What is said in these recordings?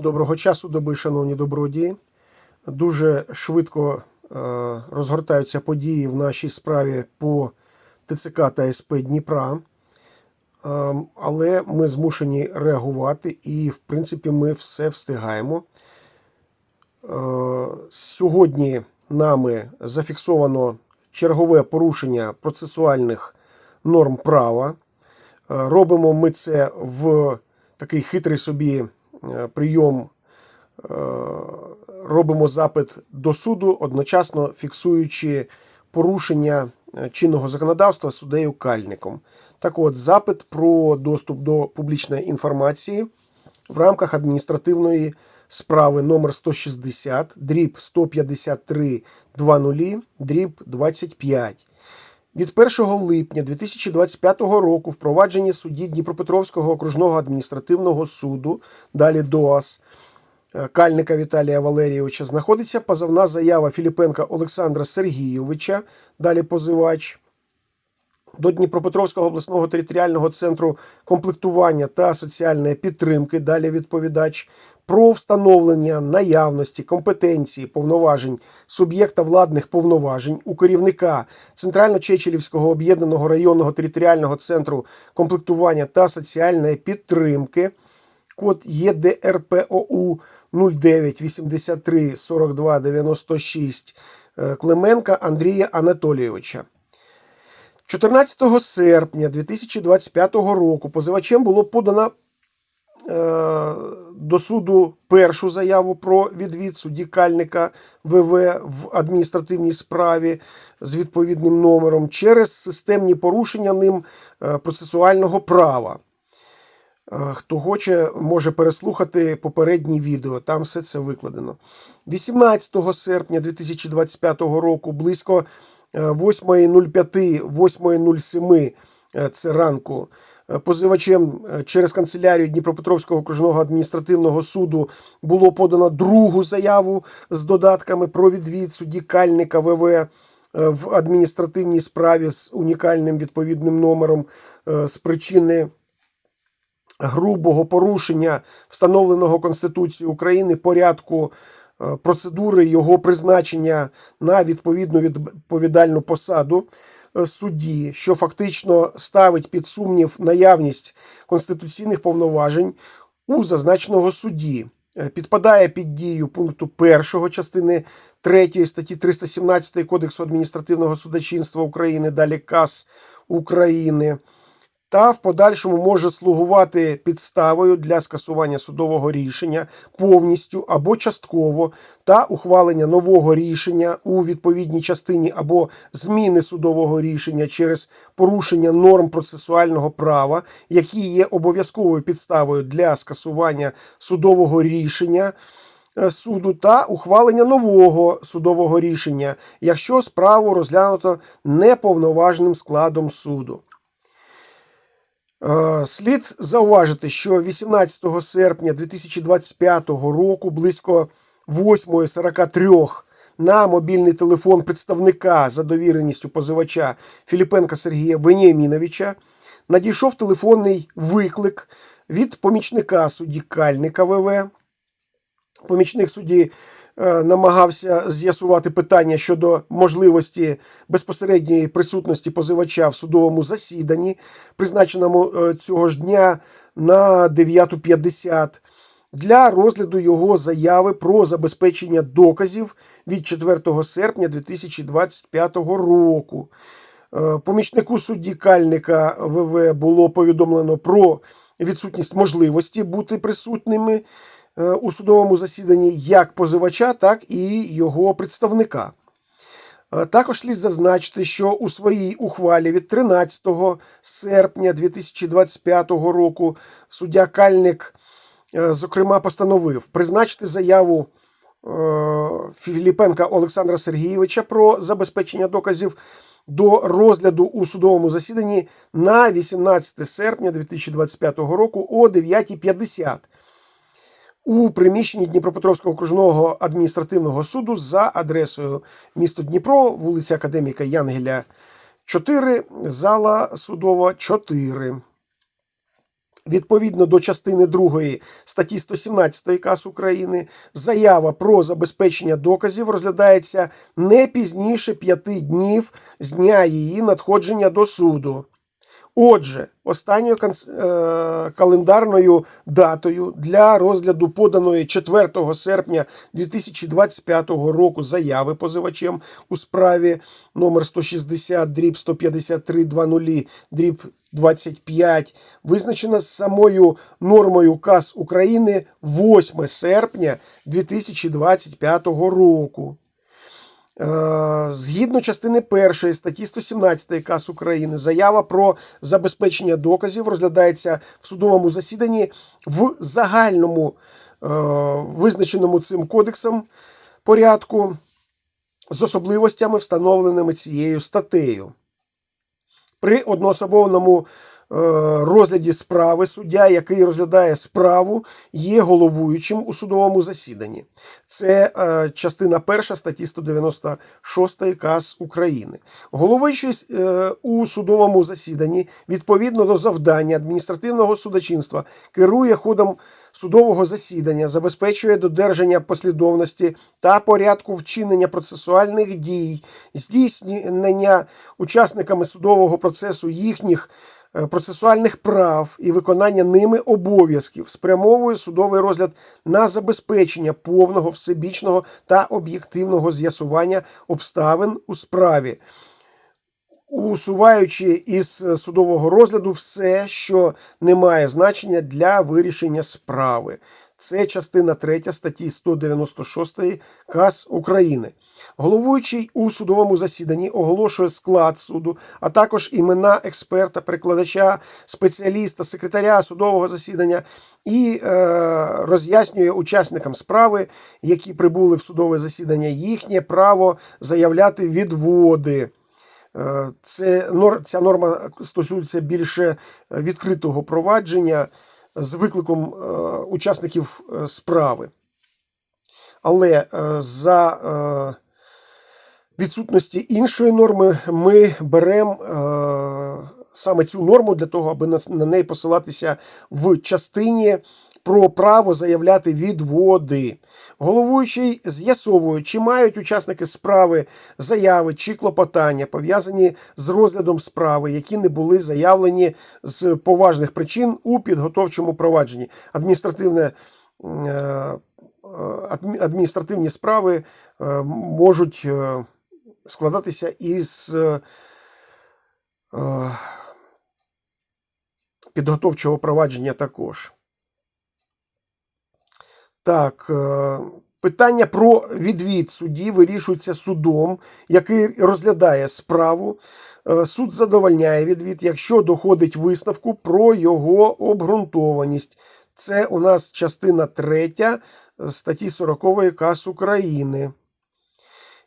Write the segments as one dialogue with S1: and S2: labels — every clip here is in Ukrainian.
S1: Доброго часу доби, шановні добродії. Дуже швидко е, розгортаються події в нашій справі по ТЦК та СП Дніпра. Е, але ми змушені реагувати, і, в принципі, ми все встигаємо. Е, Сьогодні нами зафіксовано чергове порушення процесуальних норм права. Робимо ми це в такий хитрий собі прийом. Е, Робимо запит до суду, одночасно фіксуючи порушення е, чинного законодавства суддею Кальником. Так от, запит про доступ до публічної інформації в рамках адміністративної справи номер 160, дріб 153 20, дріб 25. Від 1 липня 2025 року в судді Дніпропетровського окружного адміністративного суду, далі ДОАС, е, Кальника Віталія Валерійовича, знаходиться позовна заява Філіпенка Олександра Сергійовича, далі позивач, до Дніпропетровського обласного територіального центру комплектування та соціальної підтримки, далі відповідач, про встановлення наявності, компетенції, повноважень суб'єкта владних повноважень у керівника Центрально-Чечелівського об'єднаного районного територіального центру комплектування та соціальної підтримки, код ЄДРПОУ 09 83 42 96 е, Клименка Андрія Анатолійовича. 14 серпня 2025 року позивачем було подано до суду першу заяву про відвід судді Кальника ВВ в адміністративній справі з відповідним номером через системні порушення ним е, процесуального права. Е, Хто хоче, може переслухати попереднє відео, там все це викладено. 18 серпня 2025 року, близько е, 8.05, 8.07 е, це ранку, е, позивачем е, через канцелярію Дніпропетровського окружного адміністративного суду було подано другу заяву з додатками про відвід судді Кальника ВВ е, в адміністративній справі з унікальним відповідним номером е, з причини грубого порушення встановленого Конституцією України порядку процедури його призначення на відповідну відповідальну посаду судді, що фактично ставить під сумнів наявність конституційних повноважень у зазначеного судді. Е, Підпадає під дію пункту 1 частини 3 статті 317 Кодексу адміністративного судочинства України, далі КАС України та в подальшому може слугувати підставою для скасування судового рішення повністю або частково та ухвалення нового рішення у відповідній частині або зміни судового рішення через порушення норм процесуального права, які є обов'язковою підставою для скасування судового рішення. е, Суду та ухвалення нового судового рішення, якщо справу розглянуто неповноважним складом суду. Е, Слід зауважити, що 18 серпня 2025 року близько 8.43 на мобільний телефон представника за довіреністю позивача Філіпенка Сергія Веніаміновича надійшов телефонний виклик від помічника судді Кальника ВВ. Помічник судді намагався з'ясувати питання щодо можливості безпосередньої присутності позивача в судовому засіданні, призначеному е, цього ж дня на 9.50, для розгляду його заяви про забезпечення доказів від 4 серпня 2025 року. Е, Помічнику судді Кальника ВВ було повідомлено про відсутність можливості бути присутніми е, у судовому засіданні як позивача, так і його представника. Е, Також слід зазначити, що у своїй ухвалі від 13 серпня 2025 року суддя Кальник, е, зокрема, постановив призначити заяву е, Філіпенка Олександра Сергійовича про забезпечення доказів до розгляду у судовому засіданні на 18 серпня 2025 року о 9.50 у приміщенні Дніпропетровського окружного адміністративного суду за адресою місто Дніпро, вулиця Академіка Янгеля 4, зала судова 4. Відповідно до частини 2 статті 117 КАС України, заява про забезпечення доказів розглядається не пізніше п'яти днів з дня її надходження до суду. Отже, останньою е, календарною датою для розгляду поданої 4 серпня 2025 року заяви позивачем у справі номер 160 дріб 153 20 дріб 25 визначена самою нормою КАС України 8 серпня 2025 року. Е, Згідно частини 1 статті 117 КАС України, заява про забезпечення доказів розглядається в судовому засіданні в загальному е, визначеному цим кодексом порядку з особливостями, встановленими цією статтею. При одноособовному розгляді справи суддя, який розглядає справу, є головуючим у судовому засіданні. Це е, частина 1 статті 196 КАС України. Головуючий е, у судовому засіданні відповідно до завдання адміністративного судочинства керує ходом судового засідання, забезпечує додержання послідовності та порядку вчинення процесуальних дій, здійснення учасниками судового процесу їхніх е, процесуальних прав і виконання ними обов'язків, спрямовує судовий розгляд на забезпечення повного, всебічного та об'єктивного з'ясування обставин у справі усуваючи із е, судового розгляду все, що не має значення для вирішення справи. Це частина 3 статті 196 КАС України. Головуючий у судовому засіданні оголошує склад суду, а також імена експерта, перекладача, спеціаліста, секретаря судового засідання і е, роз'яснює учасникам справи, які прибули в судове засідання, їхнє право заявляти відводи. Е, Це, ця норма стосується більше відкритого провадження з викликом е, учасників е, справи. Але е, за відсутності іншої норми ми беремо саме цю норму для того, аби на неї посилатися в частині про право заявляти відводи. Головуючий з'ясовує, чи мають учасники справи заяви чи клопотання, пов'язані з розглядом справи, які не були заявлені з поважних причин у підготовчому провадженні. Адміністративне е, адміністративні справи е, можуть е, складатися із е, е, підготовчого провадження також. Так, е, питання про відвід судді вирішується судом, який розглядає справу. Е, Суд задовольняє відвід, якщо доходить висновку про його обґрунтованість. Це у нас частина 3 статті 40 КАС України.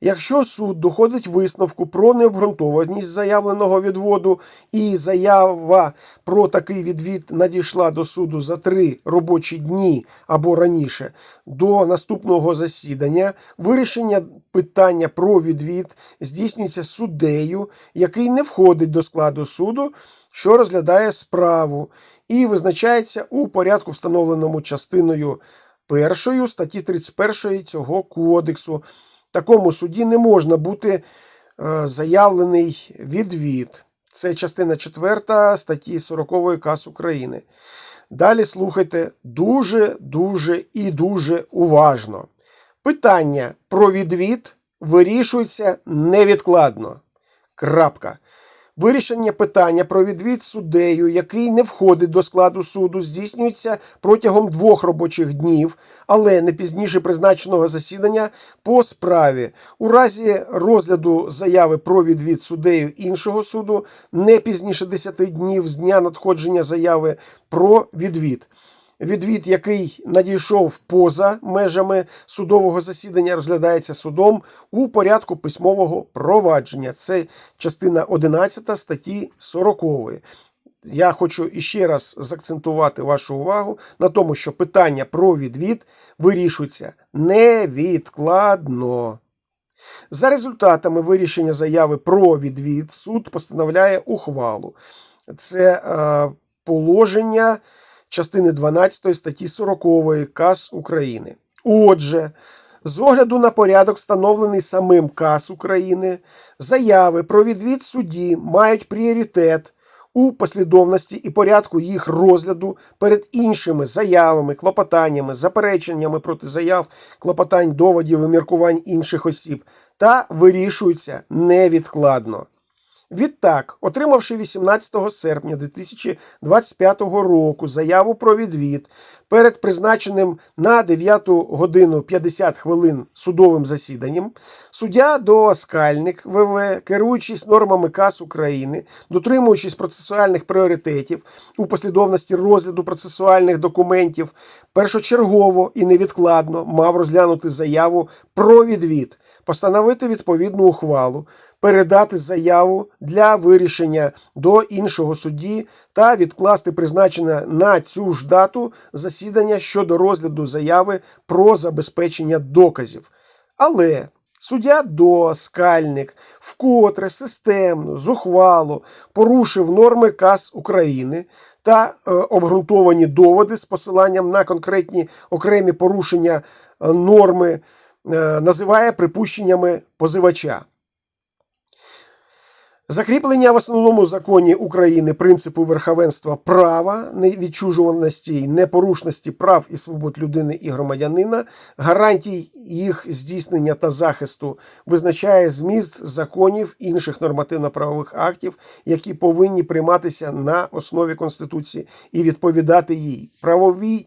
S1: Якщо суд доходить висновку про необґрунтованість заявленого відводу, і заява про такий відвід надійшла до суду за три робочі дні або раніше до наступного засідання, вирішення питання про відвід здійснюється суддею, який не входить до складу суду, що розглядає справу, і визначається у порядку, встановленому частиною першою статті 31 цього кодексу. Такому суді не можна бути е, заявлений відвід. Це частина 4 статті 40 КАС України. Далі слухайте дуже, дуже і дуже уважно. Питання про відвід вирішується невідкладно. Крапка. Вирішення питання про відвід суддею, який не входить до складу суду, здійснюється протягом двох робочих днів, але не пізніше призначеного засідання по справі. У разі розгляду заяви про відвід суддею іншого суду не пізніше 10 днів з дня надходження заяви про відвід. Відвід, який надійшов поза межами судового засідання, розглядається судом у порядку письмового провадження. Це частина 11 статті 40. Я хочу іще раз заакцентувати вашу увагу на тому, що питання про відвід вирішується невідкладно. За результатами вирішення заяви про відвід суд постановляє ухвалу. Це е, положення частини 12 статті 40 КАС України. Отже, з огляду на порядок, встановлений самим КАС України, заяви про відвід судді мають пріоритет у послідовності і порядку їх розгляду перед іншими заявами, клопотаннями, запереченнями проти заяв, клопотань, доводів і міркувань інших осіб та вирішуються невідкладно. Відтак, отримавши 18 серпня 2025 року заяву про відвід перед призначеним на 9 годину 50 хвилин судовим засіданням, суддя Дооскальник ВВ, керуючись нормами КАС України, дотримуючись процесуальних пріоритетів у послідовності розгляду процесуальних документів, першочергово і невідкладно мав розглянути заяву про відвід, постановити відповідну ухвалу передати заяву для вирішення до іншого судді та відкласти призначене на цю ж дату засідання щодо розгляду заяви про забезпечення доказів. Але суддя Доскальник вкотре системно, зухвало порушив норми КАС України та е, обґрунтовані доводи з посиланням на конкретні окремі порушення е, норми е, називає припущеннями позивача. Закріплення в основному законі України принципу верховенства права, невідчужуваності й непорушності прав і свобод людини і громадянина, гарантій їх здійснення та захисту визначає зміст законів інших нормативно-правових актів, які повинні прийматися на основі Конституції і відповідати їй. Правовій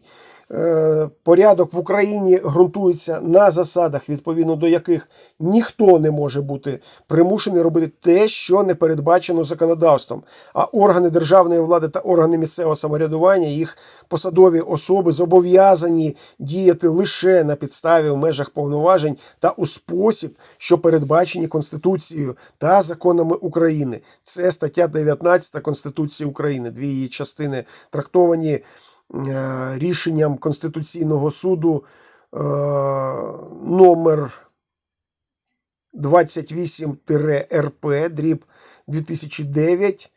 S1: порядок в Україні ґрунтується на засадах, відповідно до яких ніхто не може бути примушений робити те, що не передбачено законодавством. А органи державної влади та органи місцевого самоврядування, їх посадові особи зобов'язані діяти лише на підставі в межах повноважень та у спосіб, що передбачені Конституцією та законами України. Це стаття 19 Конституції України. Дві її частини трактовані е, рішенням Конституційного суду е, номер 28-РП дріб 2009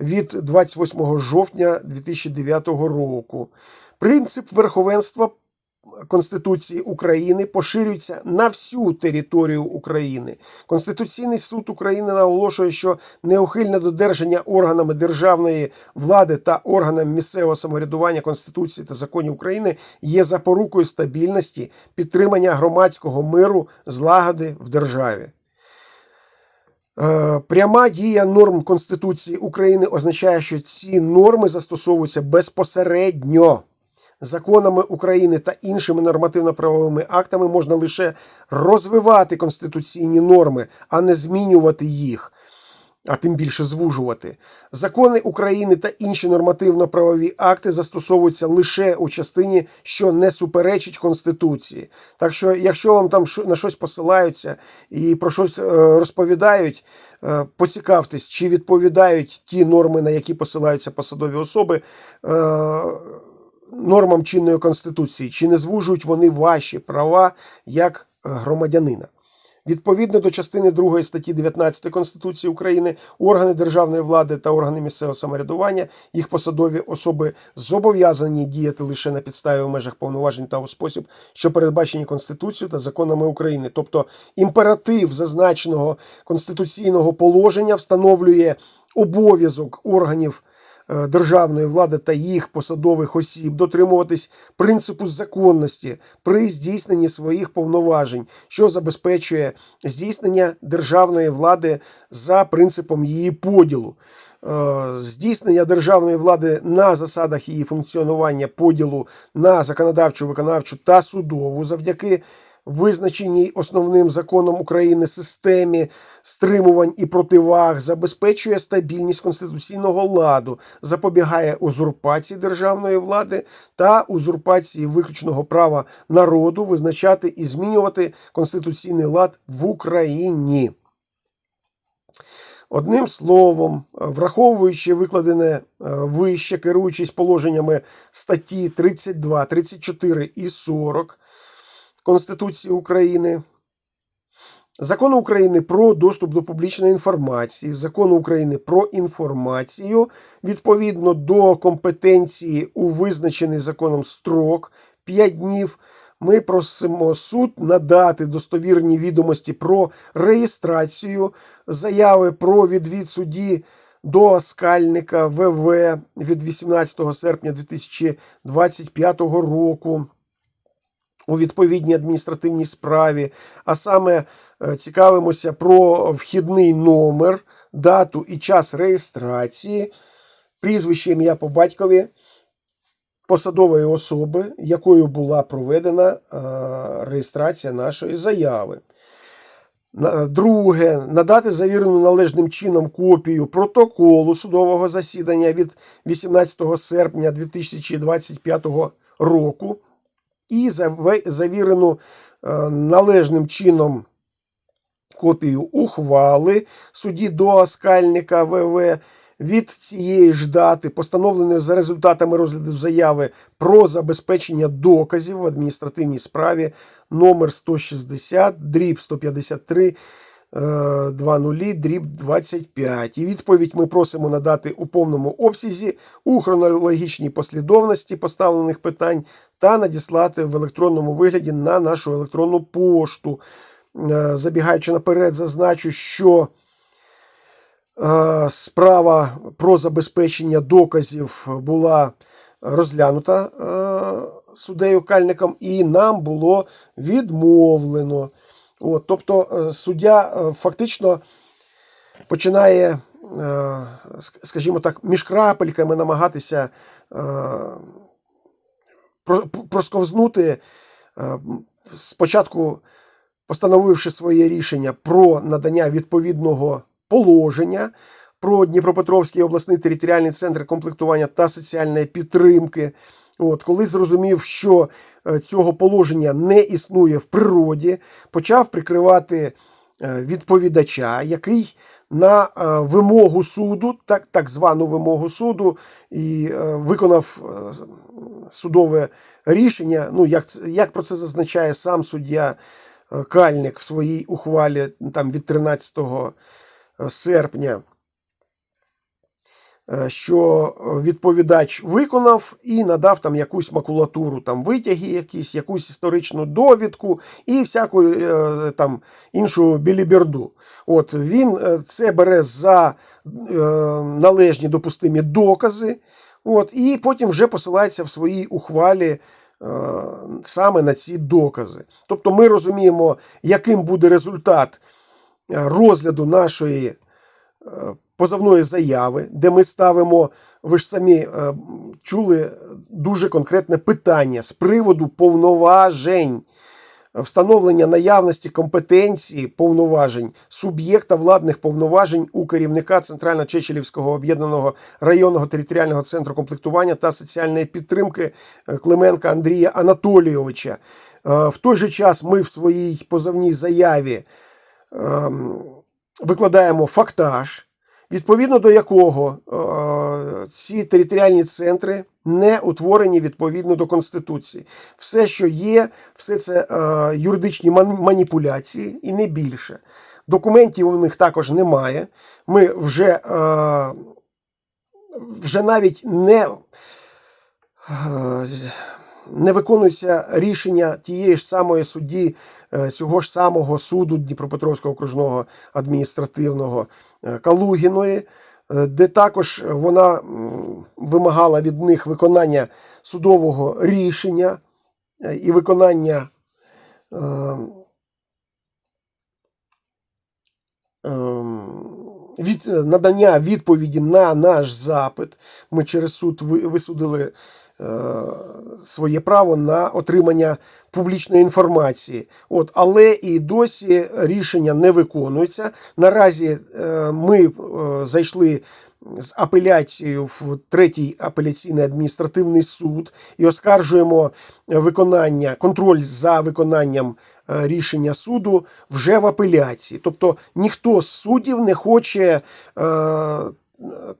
S1: від 28 жовтня 2009 року. Принцип верховенства Конституції України поширюється на всю територію України. Конституційний суд України наголошує, що неухильне додержання органами державної влади та органами місцевого самоврядування Конституції та законів України є запорукою стабільності, підтримання громадського миру, злагоди в державі. Е, Пряма дія норм Конституції України означає, що ці норми застосовуються безпосередньо. Законами України та іншими нормативно-правовими актами можна лише розвивати конституційні норми, а не змінювати їх, а тим більше звужувати. Закони України та інші нормативно-правові акти застосовуються лише у частині, що не суперечить Конституції. Так що, якщо вам там на щось посилаються і про щось е, розповідають, е, поцікавтесь, чи відповідають ті норми, на які посилаються посадові особи. Нормам чинної конституції, чи не звужують вони ваші права як е, громадянина. Відповідно до частини 2 статті 19 Конституції України, органи державної влади та органи місцевого самоврядування, їх посадові особи зобов'язані діяти лише на підставі в межах повноважень та у спосіб, що передбачені Конституцією та законами України. Тобто імператив зазначеного конституційного положення встановлює обов'язок органів державної влади та їх посадових осіб дотримуватись принципу законності при здійсненні своїх повноважень, що забезпечує здійснення державної влади за принципом її поділу. Е, Здійснення державної влади на засадах її функціонування поділу на законодавчу, виконавчу та судову завдяки визначеній основним законом України системі стримувань і противаг, забезпечує стабільність конституційного ладу, запобігає узурпації державної влади та узурпації виключного права народу визначати і змінювати конституційний лад в Україні. Одним словом, враховуючи викладене е, вище, керуючись положеннями статті 32, 34 і 40 Конституції України, Закону України про доступ до публічної інформації, Закону України про інформацію відповідно до компетенції у визначений законом строк 5 днів. Ми просимо суд надати достовірні відомості про реєстрацію заяви про відвід судді до Оскальника ВВ від 18 серпня 2025 року у відповідній адміністративній справі, а саме е, цікавимося про вхідний номер, дату і час реєстрації, прізвище ім'я по батькові посадової особи, якою була проведена е, реєстрація нашої заяви. Друге, надати завірену належним чином копію протоколу судового засідання від 18 серпня 2025 року і завірену е, належним чином копію ухвали судді до Оскальника ВВ від цієї ж дати, постановленої за результатами розгляду заяви про забезпечення доказів в адміністративній справі номер 160, дріб 153, е, 20, дріб 25. І відповідь ми просимо надати у повному обсязі у хронологічній послідовності поставлених питань та надіслати в електронному вигляді на нашу електронну пошту. Е, Забігаючи наперед, зазначу, що е, справа про забезпечення доказів була розглянута е, суддею Кальником, і нам було відмовлено. От, тобто е, суддя е, фактично починає, е, скажімо так, між крапельками намагатися просковзнути, спочатку постановивши своє рішення про надання відповідного положення про Дніпропетровський обласний територіальний центр комплектування та соціальної підтримки. От, коли зрозумів, що е, цього положення не існує в природі, почав прикривати е, відповідача, який на е, вимогу суду, так, так звану вимогу суду, і виконав судове рішення. Ну, як, як про це зазначає сам суддя Кальник в своїй ухвалі там, від 13 серпня, що відповідач виконав і надав там якусь макулатуру, там витяги якісь, якусь історичну довідку і всяку е, там іншу біліберду. От він е, це бере за е, належні допустимі докази. От, і потім вже посилається в своїй ухвалі е, саме на ці докази. Тобто ми розуміємо, яким буде результат е, розгляду нашої е, позовної заяви, де ми ставимо, ви ж самі е, чули дуже конкретне питання з приводу повноважень, встановлення наявності компетенції повноважень суб'єкта владних повноважень у керівника Центрально-Чечелівського об'єднаного районного територіального центру комплектування та соціальної підтримки е, Клименка Андрія Анатолійовича. Е, В той же час ми в своїй позовній заяві ем, викладаємо фактаж, відповідно до якого е, ці територіальні центри не утворені відповідно до Конституції. Все, що є, все це е, юридичні маніпуляції і не більше. Документів у них також немає. Ми вже, е, вже навіть не, не виконується рішення тієї ж самої судді цього ж самого суду Дніпропетровського окружного адміністративного е, Калугіної, е, де також вона вимагала від них виконання судового рішення е, і виконання е, ем, від, е, надання відповіді на наш запит. Ми через суд висудили е, своє право на отримання публічної інформації. От, але і досі рішення не виконується. Наразі е, ми е, зайшли з апеляцією в третій апеляційний адміністративний суд і оскаржуємо виконання, контроль за виконанням е, рішення суду вже в апеляції. Тобто ніхто з суддів не хоче е,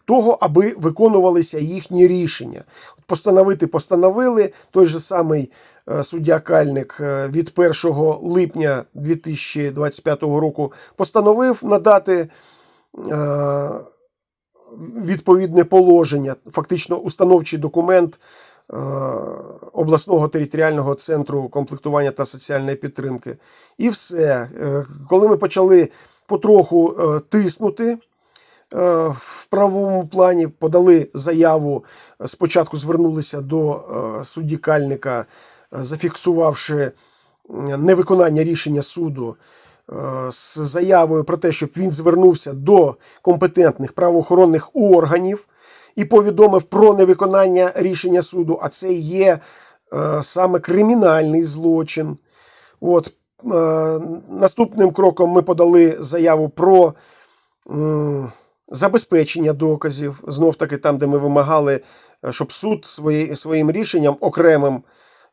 S1: того, аби виконувалися їхні рішення. Постановити постановили той же самий е, суддя Кальник е, від 1 липня 2025 року постановив надати е, відповідне положення, фактично установчий документ обласного територіального центру комплектування та соціальної підтримки. І все. Коли ми почали потроху тиснути в правовому плані, подали заяву. е, Спочатку звернулися до е, судді Кальника, е, зафіксувавши невиконання рішення суду е, з заявою про те, щоб він звернувся до компетентних правоохоронних органів і повідомив про невиконання рішення суду, а це є е, саме кримінальний злочин. От, е, наступним кроком ми подали заяву про забезпечення доказів, знов таки там, де ми вимагали, е, щоб суд своє, своїм рішенням окремим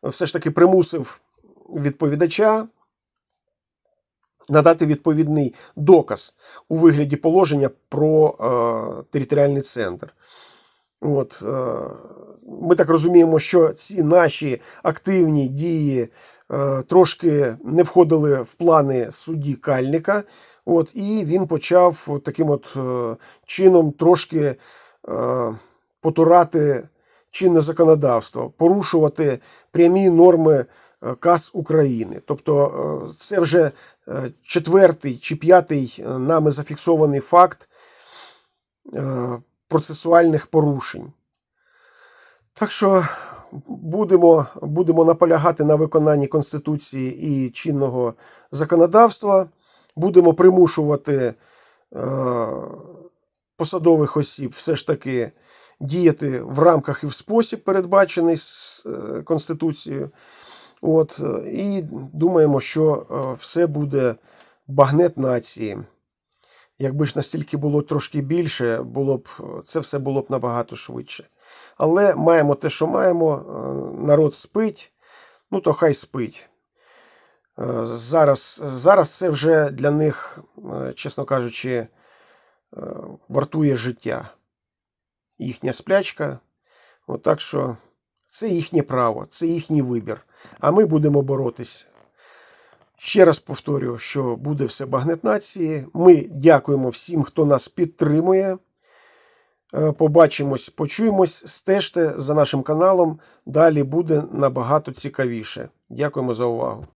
S1: е, все ж таки примусив відповідача надати відповідний доказ у вигляді положення про е, територіальний центр. От, е, ми так розуміємо, що ці наші активні дії трошки не входили в плани судді Кальника. От, і він почав таким от е, чином трошки е, потурати чинне законодавство, порушувати прямі норми е, КАС України. Тобто це вже четвертий чи п'ятий нами зафіксований факт процесуальних порушень. Так що будемо, будемо наполягати на виконанні Конституції і чинного законодавства, будемо примушувати е, посадових осіб все ж таки діяти в рамках і в спосіб, передбачений е, Конституцією. От, е, і думаємо, що все буде багнет нації. Якби ж настільки було трошки більше, було б це все було б набагато швидше. Але маємо те, що маємо. Народ спить, ну то хай спить. Зараз, зараз це вже для них, е, чесно кажучи, е, вартує життя. Їхня сплячка. От так що це їхнє право, це їхній вибір. А ми будемо боротися. Ще раз повторюю, що буде все багнет нації. Ми дякуємо всім, хто нас підтримує. Е, Побачимось, почуємось, стежте за нашим каналом. Далі буде набагато цікавіше. Дякуємо за увагу.